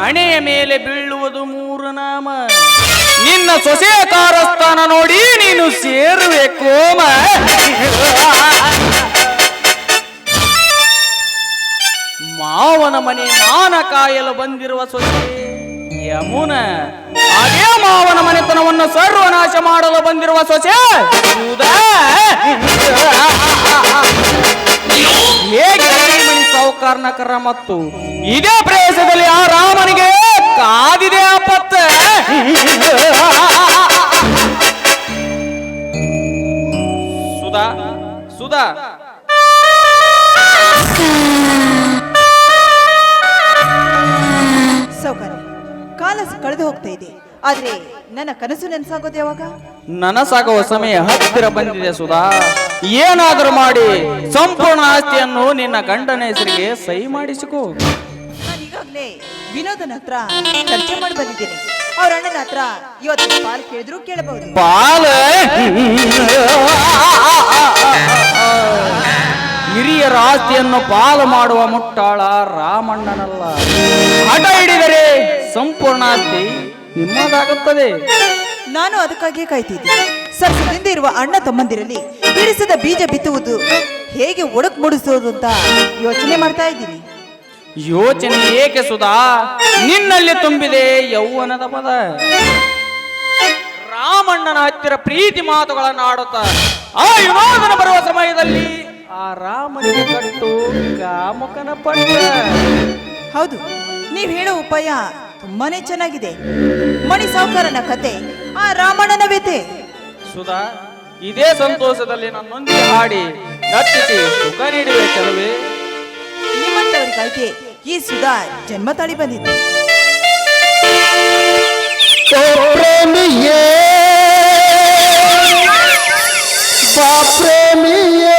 ಹಣೆಯ ಮೇಲೆ ಬೀಳುವುದು ಮೂರು ನಾಮ. ನಿನ್ನ ಸೊಸೆಯ ಕಾರಸ್ಥಾನ ನೋಡಿ ನೀನು ಸೇರಬೇಕು ಮಾವನ ಮನೆ ಮಾನ ಕಾಯಲು ಬಂದಿರುವ ಸೊಸೆ ಯಮುನ. ಅದೇ ಮಾವನ ಮನೆತನವನ್ನು ಸರ್ವನಾಶ ಮಾಡಲು ಬಂದಿರುವ ಸೊಸೆ. ಹೇಗೆ ಮಣಿ ಸಾಹುಕಾರನಕರ ಮತ್ತು ಇದೇ ಪ್ರದೇಶದಲ್ಲಿ ಆ ರಾಮನಿಗೆ ಕಾದಿದೆ ಆಪತ್ತ ಸುಧಾ ಸುಧಾ. ಸೌಕರ್ಯ. ಕಾಲ ಕಳೆದು ಹೋಗ್ತಾ ಇದೆ. ಆದ್ರೆ ನನ್ನ ಕನಸು ನೆನಸಾಗೋದು ಯಾವಾಗ? ನನಸಾಗುವ ಸಮಯ ಹತ್ತಿರ ಬಂದಿದೆ ಸುಧಾ. ಏನಾದರೂ ಮಾಡಿ ಸಂಪೂರ್ಣ ಆಸ್ತಿಯನ್ನು ನಿನ್ನ ಗಂಡನ ಹೆಸರಿಗೆ ಸಹಿ ಮಾಡಿಸಿಕೋ ಈಗಾಗಲೇ ವಿನೋದನ ಹತ್ರ ಚರ್ಚೆ ಮಾಡಿ ಬಂದಿದ್ದೀನಿ ಅವ್ರ ಅಣ್ಣನ ಹತ್ರ ಇವತ್ತು ಪಾಲ್ ಕೇಳಿದ್ರು ಕೇಳಬಹುದು ಬಾಲ ಹಿರಿಯರ ಆಸ್ತಿಯನ್ನು ಪಾಲು ಮಾಡುವ ಮುಟ್ಟಾಳ ರಾಮಣ್ಣನಲ್ಲ ಹಠ ಹಿಡಿದರೆ ಸಂಪೂರ್ಣ ಆಸ್ತಿ ನಿಮ್ಮದಾಗುತ್ತದೆ ನಾನು ಅದಕ್ಕಾಗಿಯೇ ಕಾಯ್ತಿದ್ದೆ. ಹಿಂದೆ ಇರುವ ಅಣ್ಣ ತಮ್ಮಂದಿರಲ್ಲಿ ಬಿಡಿಸದ ಬೀಜ ಬಿತ್ತುವುದು ಹೇಗೆ ಒಡಕ್ ಮೂಡಿಸುವುದು ಅಂತ ಯೋಚನೆ ಮಾಡ್ತಾ ಇದ್ದೀನಿ. ಯೋಚನೆ ಏಕೆ ಸುಧಾ? ನಿನ್ನಲ್ಲಿ ತುಂಬಿದೆ ಯೌವನದ ಪದ ರಾಮಣ್ಣನ ಹತ್ತಿರ ಪ್ರೀತಿ ಮಾತುಗಳನ್ನು ಆಡುತ್ತ ಆ ವಿನೋದನ ಬರುವ ಸಮಯದಲ್ಲಿ ಆ ರಾಮನಿಗೆ ಕಟ್ಟು ಕಾಮುಕನ ಪಟ್ಟ. ಹೌದು ನೀವು ಹೇಳೋ ಉಪಾಯ ತುಂಬಾನೇ ಚೆನ್ನಾಗಿದೆ. ಮಣಿ ಸಾವುಕಾರನ ಕತೆ ಆ ರಾಮಣ್ಣನ ವ್ಯಥೆ. ಸುಧಾ ಇದೇ ಸಂತೋಷದಲ್ಲಿ ನನ್ನೊಂದಿಗೆ ಹಾಡಿ ನಟಿಸಿ ಸುಖ ನೀಡುವೆ ಕೆಲವೇ ನಿಮ್ಮಂತವರಿಗಾಗಿ ಈ ಸುಧಾ ಜನ್ಮ ತಾಳಿ ಬಂದಿದೆ ಪ್ರೇಮಿಯೇ ಬಾ ಪ್ರೇಮಿಯೇ.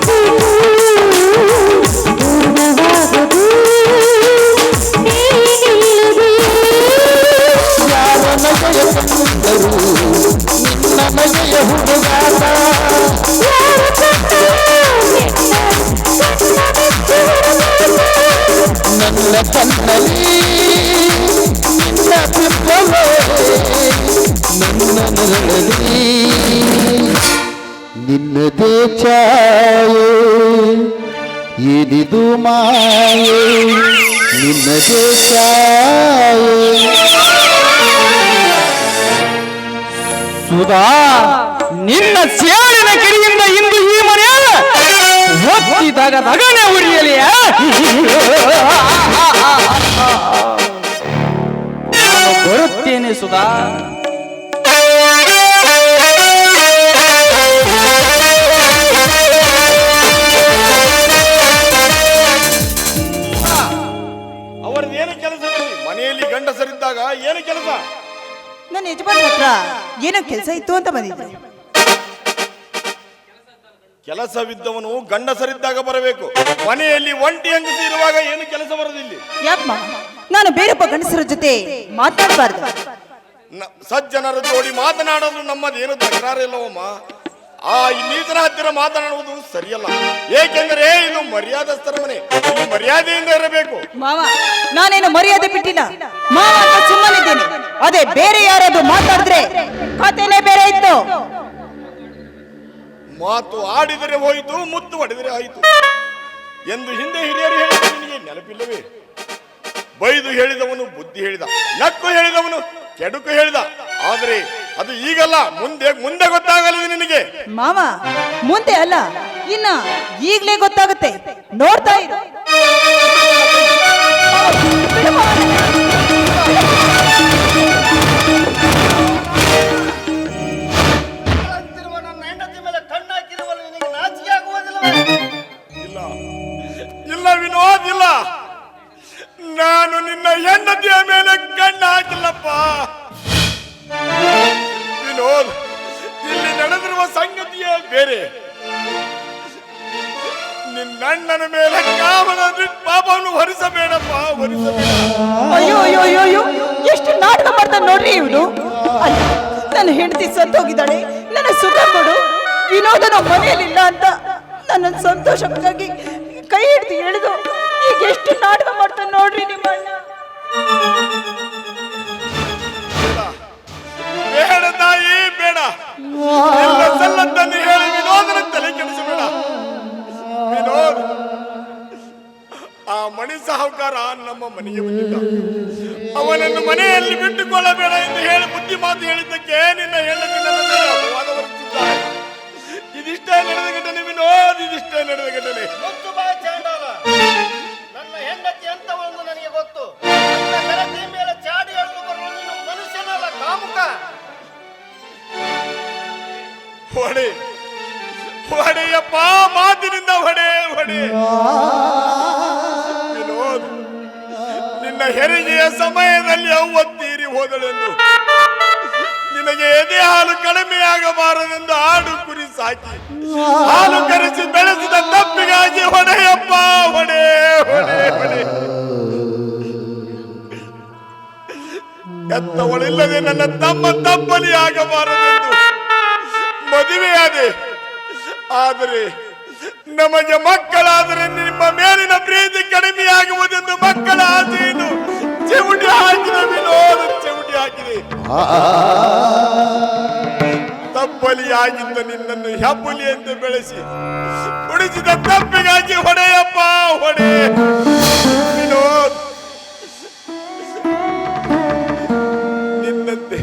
Oh. ಸುಧಾ ನಿನ್ನ ಸೇಳಿನ ಕಿರಿಯಿಂದ ಇಂದು ಈ ಮನೆಯ ಒತ್ತಿದಾಗ ದಗನೆ ಉರಿಯಲಿ. ಬರುತ್ತೇನೆ ಸುಧಾ. ಏನು ಕೆಲಸದಲ್ಲಿ ಮನೆಯಲ್ಲಿ ಗಂಡಸರಿದ್ದಾಗ ಏನು ಕೆಲಸ? ನನ್ನ ಯಜಮಾನ್ ಹತ್ರ ಏನೋ ಕೆಲಸ ಇತ್ತು ಅಂತ ಬಂದಿದ್ದೆ ಕೆಲಸವಿದ್ದವನು ಗಂಡಸರಿದ್ದಾಗ ಬರಬೇಕು. ಮನೆಯಲ್ಲಿ ಒಂಟಿ ಹೆಂಗಸಿ ಇರುವಾಗ ಏನು ಕೆಲಸ ಬರೋದಿಲ್ಲ. ಯಾಕಮ್ಮ ನಾನು ಬೇರೊಬ್ಬ ಗಂಡಸರ ಜೊತೆ ಮಾತಾಡಬಾರ್ದು. ನ- ಸಜ್ಜನರ ಜೋಡಿ ಮಾತನಾಡಲು ನಮ್ಮದೇನು ತಕರಾರಿಲ್ಲವಮ್ಮ ಆ ಇನ್ನೀತನ ನೀತನ ಹತ್ತಿರ ಮಾತನಾಡುವುದು ಸರಿಯಲ್ಲ. ಏಕೆಂದರೆ ಇದು ಮರ್ಯಾದಸ್ಥರ ಮನೆ. ಇಲ್ಲಿ ಮರ್ಯಾದೆಯಿಂದ ಇರಬೇಕು. ಮಾವ ನಾನೇನು ಮರ್ಯಾದೆ ಬಿಟ್ಟಿಲ್ಲ? ಮಾವ ಅಂತ ಸುಮ್ಮನಿದ್ದೇನೆ. ಅದೇ ಬೇರೆ ಯಾರಾದ್ರೂ ಮಾತಾಡಿದ್ರೆ ಕಥೆನೇ ಬೇರೆ ಇತ್ತು. ಮಾತು ಆಡಿದರೆ ಹೋಯಿತು ಮುತ್ತು ಹೊಡೆದರೆ ಆಯಿತು. ಎಂದು ಹಿಂದೆ ಹಿರಿಯರು ಹೇಳಿದ ನಿನಗೆ ನೆನಪಿಲ್ಲವೇ? ಬೈದು ಹೇಳಿದವನು ಬುದ್ಧಿ ಹೇಳಿದ. ನಕ್ಕು ಹೇಳಿದವನು ಕೆಡುಕು ಹೇಳಿದ. ಆದರೆ ಅದು ಈಗಲ್ಲ ಮುಂದೆ ಮುಂದೆ ಗೊತ್ತಾಗಲಿದೆ ನಿನಗೆ. ಮಾವ ಮುಂದೆ ಅಲ್ಲ ಇನ್ನ ಈಗಲೇ ಗೊತ್ತಾಗುತ್ತೆ. ನೋಡ್ತಾ ಇರು. ನಾನು ನಿನ್ನ ಹೆಂಡತಿಯ ಮೇಲೆ ಕಣ್ಣು ಹಾಕಿಲ್ಲಪ್ಪ ವಿನೋದ್, ಇಲ್ಲಿ ನಡೆದಿರುವ ಸಂಗತಿಯೇ ಬೇರೆ. ನಿನ್ನಣ್ಣನ ಮೇಲೆ ಕಾಮನ ಪಾಪವನ್ನು ಹೊರಿಸಬೇಡಪ್ಪ, ಹೊರಿಸಬೇಡ. ಅಯ್ಯೋ ಅಯ್ಯೋ ಅಯ್ಯೋ ಅಯ್ಯೋ, ಎಷ್ಟು ನಾಟಕ ಮಾಡ್ತಾನೆ ನೋಡ್ರಿ ಇವನು. ನನ್ನ ಹೆಂಡತಿ ಸತ್ತೋಗಿದ್ದಾಳೆ ನನ್ನ ಸುಖ ಕೊಡು. ವಿನೋದನ ಮನೆಯಲ್ಲಿಲ್ಲ ಅಂತ ನನ್ನ ಸಂತೋಷಕ್ಕಾಗಿ ಕೈ ಹಿಡಿದು ಎಳೆದು ಎಷ್ಟು ನಾಟಕ ಮಾಡ್ತಾನೆ ನೋಡ್ರಿ ನಿಮ್ಮ ಬೇಡ. ತಾಯಿ ಬೇಡ. ಎಲ್ಲ ಸಲ್ಲದ್ದನ್ನು ಹೇಳಿ ವಿನೋದನ ತಲೆ ಕೆಡಿಸಬೇಡ. ವಿನೋದ್. ಆ ಮಣಿ ಸಾಹುಕಾರ ನಮ್ಮ ಮನೆಗೆ ಬಂದಿದ್ದ. ಅವನನ್ನು ಮನೆಯಲ್ಲಿ ಬಿಟ್ಟುಕೊಳ್ಳಬೇಡ ಎಂದು ಹೇಳಿ ಬುದ್ಧಿ ಮಾತು ಹೇಳಿದ್ದಕ್ಕೆ ನಿನ್ನ ಹೆಂಡತಿ ನನ್ನ ಇದಿಷ್ಟೇ ನಡೆದ ಘಟನೆ ವಿನೋದ್, ಇದಿಷ್ಟೇ ನಡೆದ ಘಟನೆ. ಮಾತಿನಿಂದ ಹೊಡೆ ಹೊಡೆ ನಿನ್ನ ಹೆರಿಗೆಯ ಸಮಯದಲ್ಲಿ ಅವ್ವ ತೀರಿ ಹೋದಳೆಂದು. ನಿನಗೆ ಎದೆ ಹಾಲು ಕಡಿಮೆಯಾಗಬಾರದೆಂದು ಆಡು ಕುರಿ ಸಾಕಿ. ಹಾಲು ಕರೆಸಿ ಬೆಳೆಸಿದ ತಪ್ಪಿಗಾಗಿ ಹೊಡೆಯಪ್ಪ ಹೊಡೆ ಹೊಡೆ ಹೊಡೆ ಎತ್ತವಳಿಲ್ಲದೆ ನನ್ನ ತಮ್ಮ ತಪ್ಪಲಿ ಆಗಬಾರದೆಂದು. ಮದುವೆಯಾದೆ. ಆದರೆ ನಮಗೆ ಮಕ್ಕಳಾದರೆ ನಿಮ್ಮ ಮೇಲಿನ ಪ್ರೀತಿ ಕಡಿಮೆಯಾಗುವುದೆಂದು ಮಕ್ಕಳ ಆಸೆಯನ್ನು ಚಿವುಟಿ ಹಾಕಿದ ವಿನೋದ ಚಿವುಟಿ ಹಾಕಿದೆ ತಪ್ಪಲಿಯಾಗಿದ್ದ ನಿನ್ನನ್ನು ಹೆಬ್ಬುಲಿ ಎಂದು ಬೆಳೆಸಿ. ಉಳಿಸಿದ ತಪ್ಪಿಗಾಗಿ ಹೊಡೆಯಪ್ಪ ಹೊಡೆ. ವಿನೋದ್ ನಿನ್ನಂತೆ.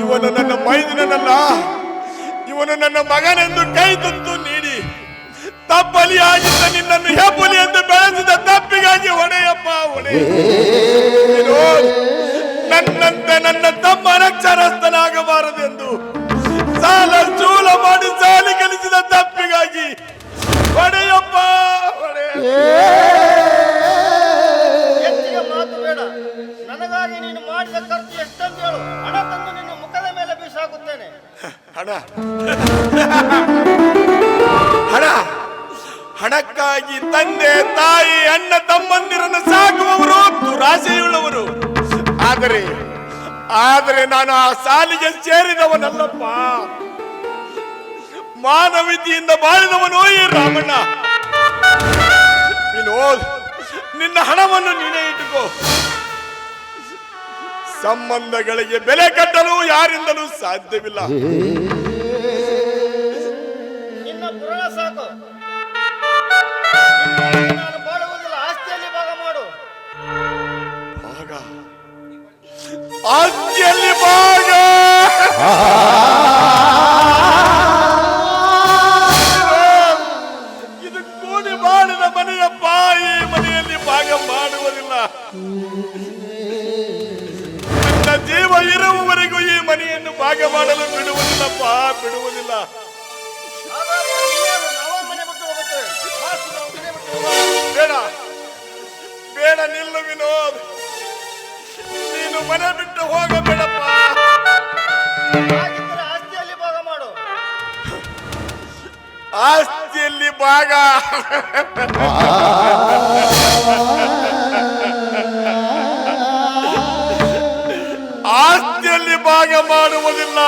ಇವನು ನನ್ನ ಮೈದಿನನಲ್ಲ. ಇವನು ನನ್ನ ಮಗನೆಂದು ಕೈ ತಂದು ತಪ್ಪಲಿಯಾಗಿದ್ದ ನಿನ್ನನ್ನು ಹೆಬ್ಬುಲಿ ಎಂದು ಬೆಳೆಸಿದ ತಪ್ಪಿಗಾಗಿ ಹೊಡೆಯಪ್ಪ ಹೊಣೆ ನನ್ನಂತೆ ನನ್ನ ತಮ್ಮ ಅನಕ್ಷರಸ್ಥನಾಗಬಾರದೆಂದು ಸಾಲ ಚೂಲ ಮಾಡಿ ಸಾಲಿ ಕಲಿಸಿದ ತಪ್ಪಿಗಾಗಿ ಒಡೆಯಪ್ಪ ಹೊಡೆ ಹೆಚ್ಚಿಗೆ ಮಾತು ಬೇಡ. ನನಗಾಗಿ ನೀನು ಮಾಡಿದ ಖರ್ಚು ಎಷ್ಟಂತ ಹೇಳು ಹಣ ತಂದು ನಿನ್ನ ಮುಖದ ಮೇಲೆ ಬೀಸಾಕುತ್ತೇನೆ. ಹಣ ಹಣ. ಹಣಕ್ಕಾಗಿ ತಂದೆ, ತಾಯಿ, ಅಣ್ಣ, ತಮ್ಮಂದಿರನ್ನು ಸಾಕುವವರು, ದುರಾಸೆಯುಳ್ಳವರು. ಆದರೆ ಆದರೆ ನಾನು ಆ ಸಾಲಿಗೆ ಸೇರಿದವನಲ್ಲಪ್ಪ. ಮಾನವೀಯತೆಯಿಂದ ಬಾಳಿದವನು ಈ ರಾಮಣ್ಣ. ವಿನೋದ್, ನಿನ್ನ ಹಣವನ್ನು ನೀನೇ ಇಟ್ಟುಕೋ. ಸಂಬಂಧಗಳಿಗೆ ಬೆಲೆ ಕಟ್ಟಲು ಯಾರಿಂದಲೂ ಸಾಧ್ಯವಿಲ್ಲ. ಆಸ್ತಿಯಲ್ಲಿ ಭಾಗ ಇದು ಕೂಡಿ ಮಾಡಿದ ಮನೆಯಪ್ಪ ಈ ಮನೆಯಲ್ಲಿ ಭಾಗ ಮಾಡುವುದಿಲ್ಲ. ನನ್ನ ಜೀವ ಇರುವವರೆಗೂ ಈ ಮನೆಯನ್ನು ಭಾಗ ಮಾಡಲು ಬಿಡುವುದಿಲ್ಲಪ್ಪ, ಬಿಡುವುದಿಲ್ಲ. ಬೇಡ ಬೇಡ ನಿಲ್ಲು ವಿನೋದ್. ನೀನು ಮನೆ ಬಿಟ್ಟು ಹೋಗಬೇಡಪ್ಪ. ಆಸ್ತಿಯಲ್ಲಿ ಭಾಗ ಮಾಡು. ಆಸ್ತಿಯಲ್ಲಿ ಭಾಗ. ಆಸ್ತಿಯಲ್ಲಿ ಭಾಗ ಮಾಡುವುದಿಲ್ಲ.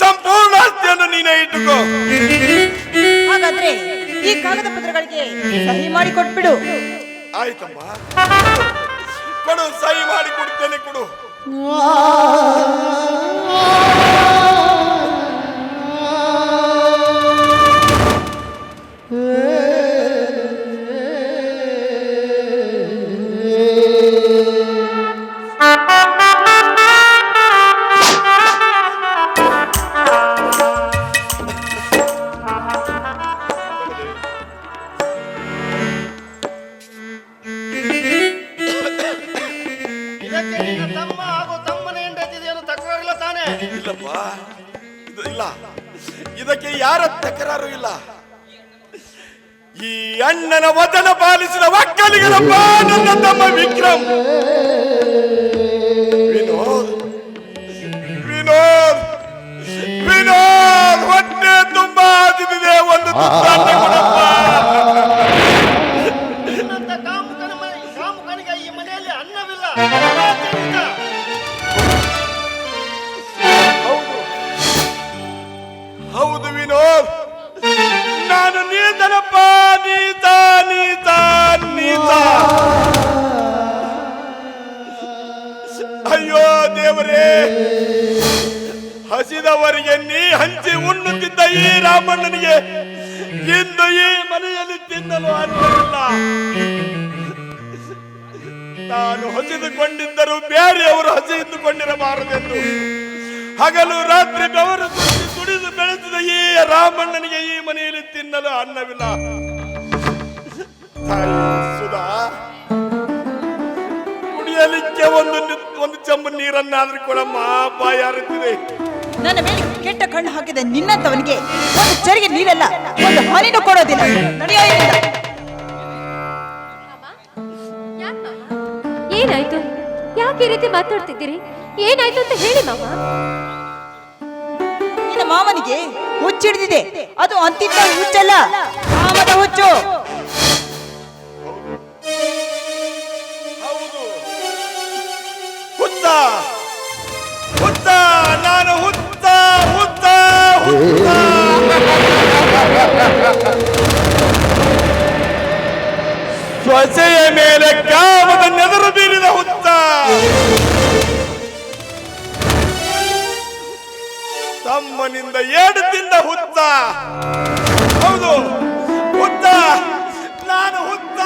ಸಂಪೂರ್ಣ ಆಸ್ತಿಯನ್ನು ನೀನೇ ಇಟ್ಟುಕೋ. ಹಾಗಾದ್ರೆ ಈ ಕಾಗದ ಪತ್ರಗಳಿಗೆ ಸಹಿ ಮಾಡಿ ಕೊಟ್ಬಿಡು. ಆಯ್ತಮ್ಮ. ಕೊಡು ಸಹಿ ಮಾಡಿ ಕೊಡ್ತೇನೆ ಕೊಡು. ಈ ಅಣ್ಣನ ವಚನ ಪಾಲಿಸಿದ ಒಕ್ಕಲಿಗರಪ್ಪ ನನ್ನ ತಮ್ಮ ವಿಕ್ರಮ್ ವಿನೋದ್. ವಿನೋದ್. ವಿನೋದ್, ಹೊಟ್ಟೆ ತುಂಬಾ ಆದಿದೆ ಒಂದು ಹಸಿದವರಿಗೆ ನೀ ಹಂಚಿ ಉಣ್ಣುತ್ತಿದ್ದ ಈ ರಾಮಣ್ಣನಿಗೆ ಇಂದು ಈ ಮನೆಯಲ್ಲಿ ತಿನ್ನಲು ಅನ್ನವಿಲ್ಲ ತಾನು ಹಸಿದುಕೊಂಡಿದ್ದರೂ ಬೇರೆಯವರು ಹಸಿದುಕೊಂಡಿರಬಾರದೆಂದು. ಹಗಲು ರಾತ್ರಿ ಬೆವರು ದುಡಿದು ಬೆಳೆಸಿದ ಈ ರಾಮಣ್ಣನಿಗೆ ಈ ಮನೆಯಲ್ಲಿ ತಿನ್ನಲು ಅನ್ನವಿಲ್ಲ. ಸುಧಾ. ಕುಡಿಯಲಿಕ್ಕೆ ಒಂದು ಒಂದು ಚಂಬು ನೀರನ್ನಾದ್ರೂ ಕೊಡಮ್ಮ ಬಾಯಾರುತ್ತಿದೆ ನನ್ನ ಮೇಲೆ ಕೆಟ್ಟ ಕಣ್ಣು ಹಾಕಿದ ನಿನ್ನಂತವನಿಗೆ. ಒಂದು ಚರಿಗೆ ನೀರಲ್ಲ ಒಂದು ಹನಿನೂ ಕೊಡೋದಿಲ್ಲ. ನಡೆಯೋ ಏನಾಯ್ತು? ಯಾಕೆ ಈ ರೀತಿ ಮಾತಾಡ್ತಿದ್ದೀರಿ? ಏನಾಯ್ತು ಅಂತ ಹೇಳಿ ಮಾಮ ನಿನ್ನ ಮಾವನಿಗೆ ಹುಚ್ಚಿಡ್ದಿದೆ. ಅದು ಅಂತಿದ್ದ ಹುಚ್ಚಲ್ಲ. ಮಾಮದ ಹುಚ್ಚು. ಸೊಸೆಯ ಮೇಲೆ ಕಾಮದ ನೆದರು ಬೀರಿದ ಹುತ್ತ. ತಮ್ಮನಿಂದ ಏಡು ತಿಂದ ಹುತ್ತ. ಹೌದು ಹುತ್ತ ನಾನು ಹುತ್ತ.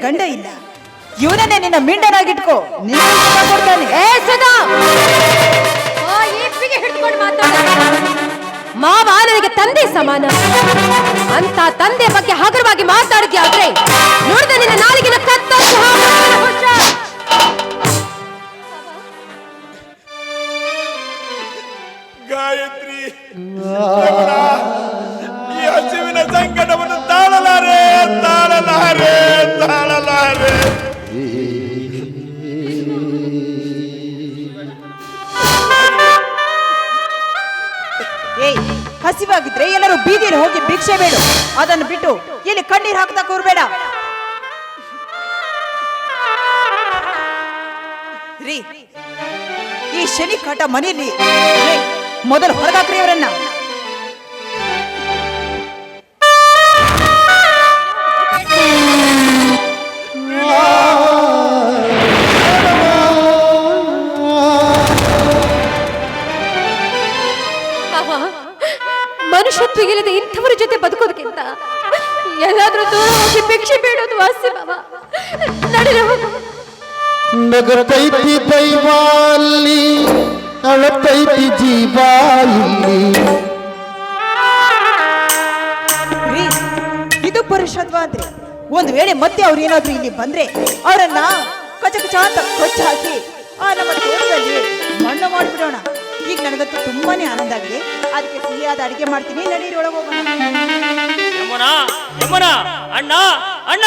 ಗಂಡ ಇಲ್ಲ. ಇವನನ್ನೇ ನಿನ್ನ ಮಿಂಡನಾಗಿಟ್ಕೋ. ನಿನ್ನ ಸುಖ ಕೊಡ್ತಾನೆ. ಏ ಸುಧಾ! ಆ ಏಪಿಗೆ ಹಿಡ್ಕೊಂಡು ಮಾತಾಡ ಮಾವ ನನಗೆ ತಂದೆ ಸಮಾನ. ಅಂತ ತಂದೆ ಬಗ್ಗೆ ಹಗುರವಾಗಿ ಮಾತಾಡಿದ್ಯಾದ್ರೆ ನೋಡಿದ ನಿನ್ನ ನಾಲಿಗಿನ ಹಸಿವಾಗಿದ್ರೆ ಎಲ್ಲರೂ ಬೀದಿಯಲ್ಲಿ ಹೋಗಿ ಭಿಕ್ಷೆ ಬೇಡು. ಅದನ್ನು ಬಿಟ್ಟು ಇಲ್ಲಿ ಕಣ್ಣೀರ್ ಹಾಕ್ತಾ ಕೂರ್ಬೇಡ ರೀ, ಈ ಶನಿ ಕಾಟ ಮನೆಯಲ್ಲಿ ಮೊದಲು ಹೊರಗಾಕ್ರಿ ಅವರನ್ನ. ಇಲ್ಲಿ ರೀ ಇದು ಪುರುಷತ್ವ ಅಂದ್ರೆ ಒಂದು ವೇಳೆ ಮತ್ತೆ ಅವ್ರು ಏನಾದ್ರೂ ಇಲ್ಲಿ ಬಂದ್ರೆ ಅವರನ್ನ ಕಚ ಕಚ ಅಂತ ಕೊಚ್ಚ ಹಾಕಿ ಆ ನಮ್ಮ ತೋಟದಲ್ಲಿ ಮಣ್ಣು ಮಾಡಿಬಿಡೋಣ. ಈಗ ನನಗಂತೂ ತುಂಬಾನೇ ಆನಂದ ಆಗಿದೆ. ಅದಕ್ಕೆ ಸಿಹಿಯಾದ ಅಡಿಗೆ ಮಾಡ್ತೀನಿ. ನಡೀರಿ ಒಳಗೆ ಹೋಗೋಣ. ಯಮುನಾ ಯಮುನಾ ಅಣ್ಣ ಅಣ್ಣ!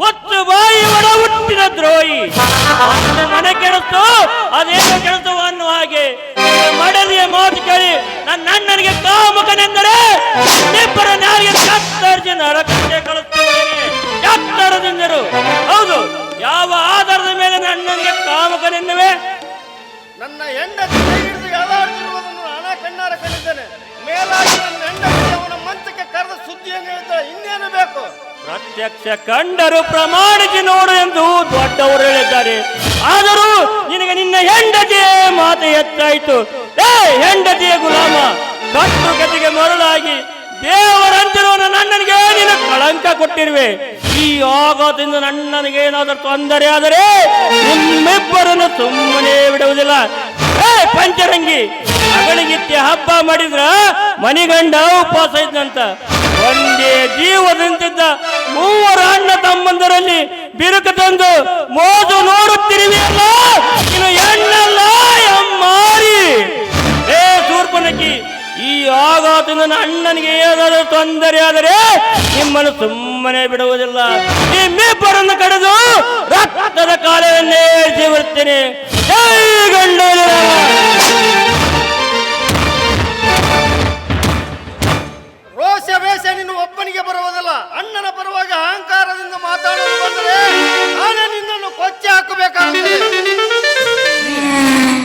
ಮುತ್ತು ಬಾಯಿ ಒಡ ಹುಟ್ಟಿನ ದ್ರೋಹಿ. ಮನೆ ಕೆಡಿಸ್ತು, ಅದೇನು ಕೆಡಿಸುವ ಅನ್ನುವ ಹಾಗೆ. ಮಡಲಿಯ ಮಾತು ಕೇಳಿ ನನ್ನ ಅಣ್ಣನಿಗೆ ಕಾಮಕನೆಂದರೆ ಇಬ್ಬರ ನಾರಿಗೆ ಕತ್ತರಿಸಿ ನರಕಕ್ಕೆ ಕಳಿಸ್ತೇನೆ ಕತ್ತರದಿಂದರು ಹೌದು, ಯಾವ ಆಧಾರದ ಮೇಲೆ ನನ್ನ ಅಣ್ಣನಿಗೆ ಕಾಮಕನೆನ್ನುವೆ? ನನ್ನ ಹೆಂಡತಿ ಎಳಾಡ್ತಿರುವುದನ್ನು ಹಣ ಕಣ್ಣಾರ ಕಂಡಿದ್ದೇನೆ ಮೇಲಾಗಿ ನನ್ನ ಹೆಂಡತಿ ಅವನ ಮಂಚಕ್ಕೆ ಕರೆದ ಸುದ್ದಿಯನ್ನು ಹೇಳ್ತಾಳೆ ಇನ್ನೇನು ಬೇಕು? ಪ್ರತ್ಯಕ್ಷ ಕಂಡರು ಪ್ರಮಾಣಿಸಿ ನೋಡು ಎಂದು ದೊಡ್ಡವರು ಹೇಳಿದ್ದಾರೆ. ಆದರೂ ನಿನಗೆ ನಿನ್ನ ಹೆಂಡತಿಯೇ ಮಾತು ಎತ್ತಾಯಿತು ಏ, ಹೆಂಡತಿಯ ಗುಲಾಮ, ಕಟ್ಟು ಗತಿಗೆ ಮರಳಾಗಿ ದೇವರಂತಿರುವ ನನ್ನನಿಗೆ ನೀನು ಕಳಂಕ ಕೊಟ್ಟಿರುವೆ. ಈ ಆಘಾತದಿಂದ ನನ್ನನಿಗೆ ಏನಾದರೂ ತೊಂದರೆ ಆದರೆ ನಿಮ್ಮಿಬ್ಬರನ್ನು ಸುಮ್ಮನೆ ಬಿಡುವುದಿಲ್ಲ. ಏ, ಪಂಚರಂಗಿ ಮಗಳಿಗಿತ್ತೆ ಹಬ್ಬ ಮಾಡಿದ್ರ ಮನಿಗಂಡ ಉಪವಾಸ ಇದ್ದಂತ ಒಂದೇ ಜೀವದಂತಿದ್ದ ಮೂವರ ಅಣ್ಣ ತಮ್ಮಂದರಲ್ಲಿ ಬಿರುಕು ತಂದು ಮೋಜು ನೋಡುತ್ತಿರುವೆಯಲ್ಲ ಇನ್ನು ಎಣ್ಣಲ್ಲ ಎಮ್ಮಾರಿ. ಏ ಸೂರ್ಪನಕ್ಕಿ ಈ ಆಘಾತದಿಂದ ಅಣ್ಣನಿಗೆ ಏನಾದರೂ ತೊಂದರೆ ಆದರೆ ನಿಮ್ಮನ್ನು ಸುಮ್ಮನೆ ಬಿಡುವುದಿಲ್ಲ. ನಿಮ್ಮಿಬ್ಬರನ್ನು ಕಡಿದು ರಕ್ತದ ಕಾಲವನ್ನೇ ಜೀವಿರ್ತೇನೆ ಜೈ ಗಂಡೂರು. ವೇಷ ನಿನ್ನ ಒಬ್ಬನಿಗೆ ಬರುವುದಿಲ್ಲ, ಅಣ್ಣನ ಪರವಾಗಿ ಅಹಂಕಾರದಿಂದ ಮಾತಾಡಲು ಬಂದರೆ ನಾನೇ ನಿನ್ನನ್ನು ಕೊಚ್ಚಿ ಹಾಕಬೇಕಾಗುತ್ತದೆ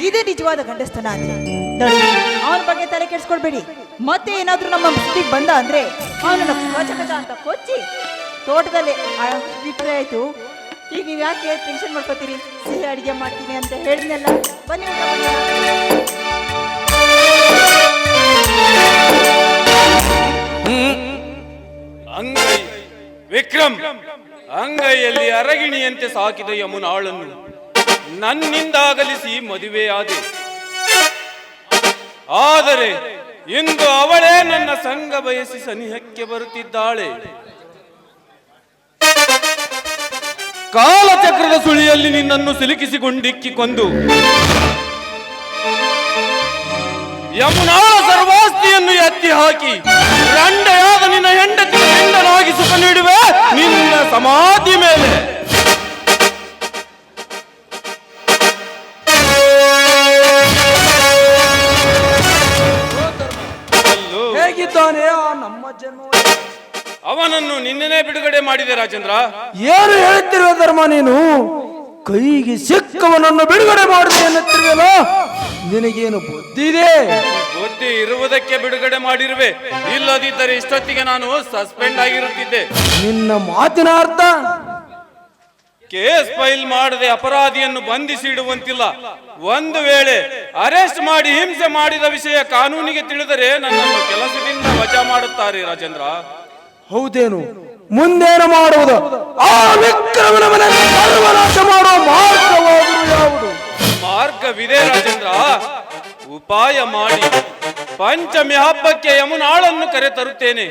ಇದೇ ನಿಜವಾದ ಗಂಡಸ್ತನ ಅಂದ್ರೆ ನೋಡಿ, ಅವನ ಬಗ್ಗೆ ತಲೆ ಕೆಡಿಸ್ಕೊಳ್ಬೇಡಿ. ಮತ್ತೆ ಏನಾದ್ರೂ ನಮ್ಮ ಸುದ್ದಿಗೆ ಬಂದ ಅಂದ್ರೆ ಅವನನ್ನು ಕಚ ಅಂತ ಕೊಚ್ಚಿ ತೋಟದಲ್ಲಿ ಬಿಟ್ಟರೆ ಆಯ್ತು. ಈಗ ನೀವು ಯಾಕೆ ಟೆನ್ಷನ್ ಮಾಡ್ಕೋತೀರಿ? ಸಿಹಿ ಅಡಿಗೆ ಮಾಡ್ತೀನಿ ಅಂತ ಹೇಳಿದ್ನಲ್ಲ. ಬನ್ನಿ. ಅಂಗೈ ವಿಕ್ರಮ್, ಅಂಗೈಯಲ್ಲಿ ಅರಗಿಣಿಯಂತೆ ಸಾಕಿದ ಯಮುನಾಳನ್ನು ನನ್ನಿಂದ ಅಗಲಿಸಿ ಮದುವೆಯಾದೆ ಆದರೆ ಇಂದು ಅವಳೇ ನನ್ನ ಸಂಘ ಬಯಸಿ ಸನಿಹಕ್ಕೆ ಬರುತ್ತಿದ್ದಾಳೆ. ಕಾಲಚಕ್ರದ ಸುಳಿಯಲ್ಲಿ ನಿನ್ನನ್ನು ಸಿಲುಕಿಸಿಕೊಂಡಿಕ್ಕಿಕೊಂಡು ಯಮುನಾ ಸರ್ವಾಸ್ತಿಯನ್ನು ಎತ್ತಿ ಹಾಕಿ ರಂಡೆಯಾದ ನಿನ್ನ ಹೆಂಡತಿ ಹೆಂಡನಾಗಿ ಸುಖ ನೀಡುವೆ? ನಿನ್ನ ಸಮಾಧಿ ಮೇಲೆ. ಹೇಗಿದ್ದಾನೆ ಆ ನಮ್ಮ ಜನ್ಮ? ಅವನನ್ನು ನಿನ್ನೆನೇ ಬಿಡುಗಡೆ ಮಾಡಿದೆ ರಾಜೇಂದ್ರ. ಏನು ಹೇಳುತ್ತಿರುವ ಧರ್ಮ ನೀನು? ಕೈಗೆ ಸಿಕ್ಕವನನ್ನು ಬಿಡುಗಡೆ ಮಾಡಿದೆ ಎನ್ನುತ್ತಿರುವೆಲ್ಲ ನಿನಗೇನು ಬುದ್ಧಿ ಇದೆ ಬುದ್ಧಿ ಇರುವುದಕ್ಕೆ ಬಿಡುಗಡೆ ಮಾಡಿರುವೆ. ಇಲ್ಲದಿದ್ದರೆ ಇಷ್ಟೊತ್ತಿಗೆ ನಾನು ಸಸ್ಪೆಂಡ್ ಆಗಿರುತ್ತಿದ್ದೆ. ನಿನ್ನ ಮಾತಿನ ಅರ್ಥ? ಕೇಸ್ ಫೈಲ್ ಮಾಡದೆ ಅಪರಾಧಿಯನ್ನು ಬಂಧಿಸಿಡುವಂತಿಲ್ಲ ಒಂದು ವೇಳೆ ಅರೆಸ್ಟ್ ಮಾಡಿ ಹಿಂಸೆ ಮಾಡಿದ ವಿಷಯ ಕಾನೂನಿಗೆ ತಿಳಿದರೆ ನನ್ನನ್ನು ಕೆಲಸದಿಂದ ವಜಾ ಮಾಡುತ್ತಾರೆ ರಾಜೇಂದ್ರ. ಹೌದೇನು? ಮುಂದೇನು ಮಾಡುವುದು? ಆ ವಿಕ್ರಮನ ಮನೆಯನ್ನು ಸರ್ವನಾಶ ಮಾಡುವ ಮಾರ್ಗವಾದರೂ ಯಾವುದು? ಮಾರ್ಗವಿದೆ ರಾಜೇಂದ್ರ. ಉಪಾಯ ಮಾಡಿ. ಪಂಚಮಿ ಹಬ್ಬಕ್ಕೆ ಯಮುನಾಳನ್ನು ಕರೆ ತರುತ್ತೇನೆ.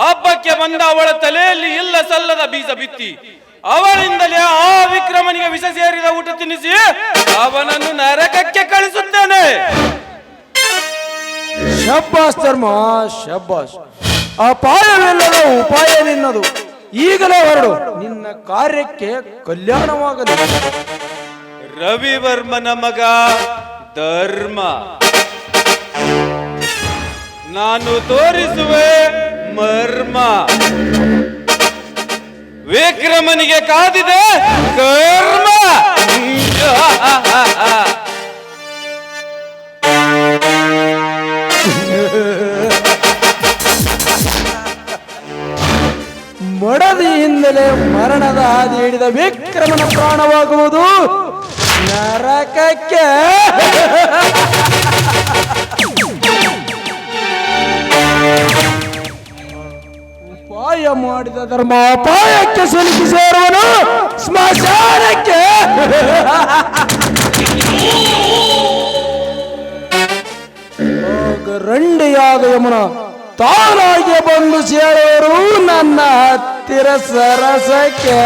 ಹಬ್ಬಕ್ಕೆ ಬಂದ ಅವಳ ತಲೆಯಲ್ಲಿ ಇಲ್ಲ ಸಲ್ಲದ ಬೀಜ ಬಿತ್ತಿ ಅವಳಿಂದಲೇ ಆ ವಿಕ್ರಮನಿಗೆ ವಿಷ ಸೇರಿದ ಊಟ ತಿನ್ನಿಸಿ ಅವನನ್ನು ನರಕಕ್ಕೆ ಕಳಿಸುತ್ತೇನೆ. ಶಬ್ಬಾಸ್ ಧರ್ಮ ಶಬ್ಬಾಸ್. ಅಪಾಯವಿಲ್ಲದ ಉಪಾಯ ನಿನ್ನದು ಈಗಲೇ ಹೊರಡು ನಿನ್ನ ಕಾರ್ಯಕ್ಕೆ ಕಲ್ಯಾಣವಾಗಲಿ. ರವಿವರ್ಮನ ಮಗ ಧರ್ಮ. ನಾನು ತೋರಿಸುವೆ ಮರ್ಮ. ವಿಕ್ರಮನಿಗೆ ಕಾದಿದೆ ಕರ್ಮ. ಮಡದಿಯಿಂದಲೇ ಮರಣದ ಹಾದಿ ಹಿಡಿದ ವಿಕ್ರಮನ ಪ್ರಾಣವಾಗುವುದು ನರಕಕ್ಕೆ. ಉಪಾಯ ಮಾಡಿದ ಧರ್ಮ ಅಪಾಯಕ್ಕೆ ಸಿಲುಕಿ ಸೇರುವನು ಸ್ಮಶಾನಕ್ಕೆ ರಂಡಿಯಾದ ಯಮುನ ತಾನಾಗಿ ಬಂದು ಸೇರುವರು ನನ್ನ ಹತ್ತಿರ ಸರಸಕ್ಕೆ.